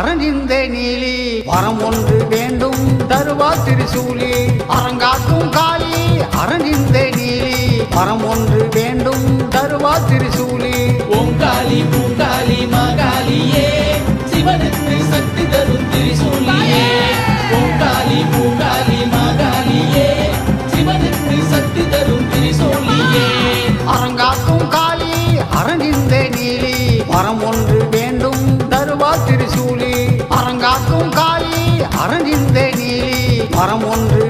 அரணிந்த நீலி வரம் ஒன்று வேண்டும் தருவா திரிசூலி. அரங்காக்கும் காளி அரணிந்த நீலி வரம் ஒன்று வேண்டும் தருவா திரிசூலி. காளி அரணிந்த நீலி ஒன்று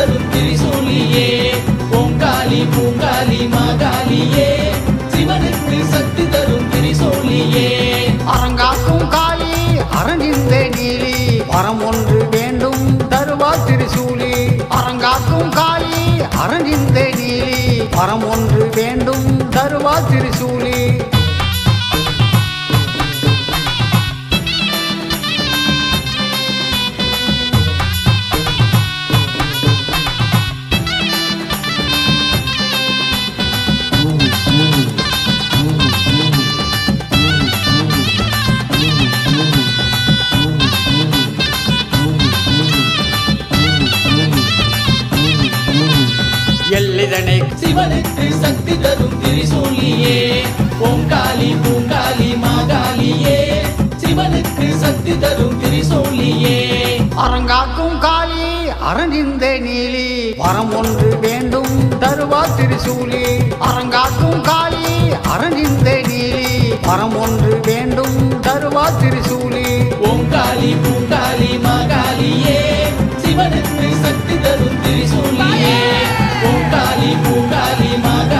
தரும் திரிசூலியே பொங்காலி பூங்காலி மாகாளியே. எல்லிதனை சிவனுக்கு சக்தி தரும் திரிசூலியே. ஓங்காளி பூங்காளி மாகாளியே. சிவனுக்கு சக்தி தரும் திரிசூலியே. அரங்காக்கும் காளி அரணிந்த நீலி. வரம் ஒன்று வேண்டும் தருவா திரிசூலி. அரங்காக்கும் காளி அரணிந்த நீலி. வரம் ஒன்று வேண்டும் தருவா திரிசூலி. ஓங்காளி பூங்காளி மாகாளியே. சிவனுக்கு சக்தி தரும் திரிசூலியே ஓங்காளி பூங்காளி மாகாளியே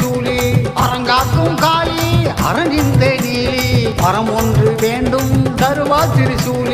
சூழி அரங்காக்கும் காளி அரணிந்த நீலி பரம் ஒன்று வேண்டும் தருவா திரிசூலி.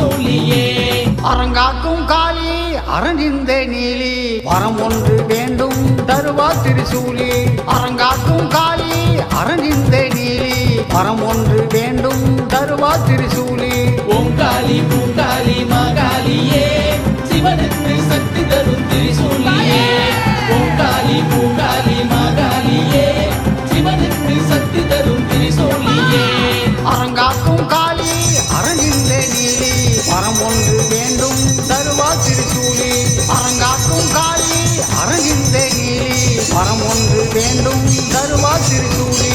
திரிசூலியே அரங்காக்கும் காளி அரணிந்த நீலி. வரம் ஒன்று வேண்டும் தருவா திருசூலி. அரங்காக்கும் காளி அரணிந்த நீலி. வரம் ஒன்று வேண்டும் தருவா திருசூலி. ஓங்காளி பூங்காளி மகாளியே சிவனுக்கு சக்தி தரும் திரிசூலியே. ஒன்று வேண்டும் தருவா திருசூலி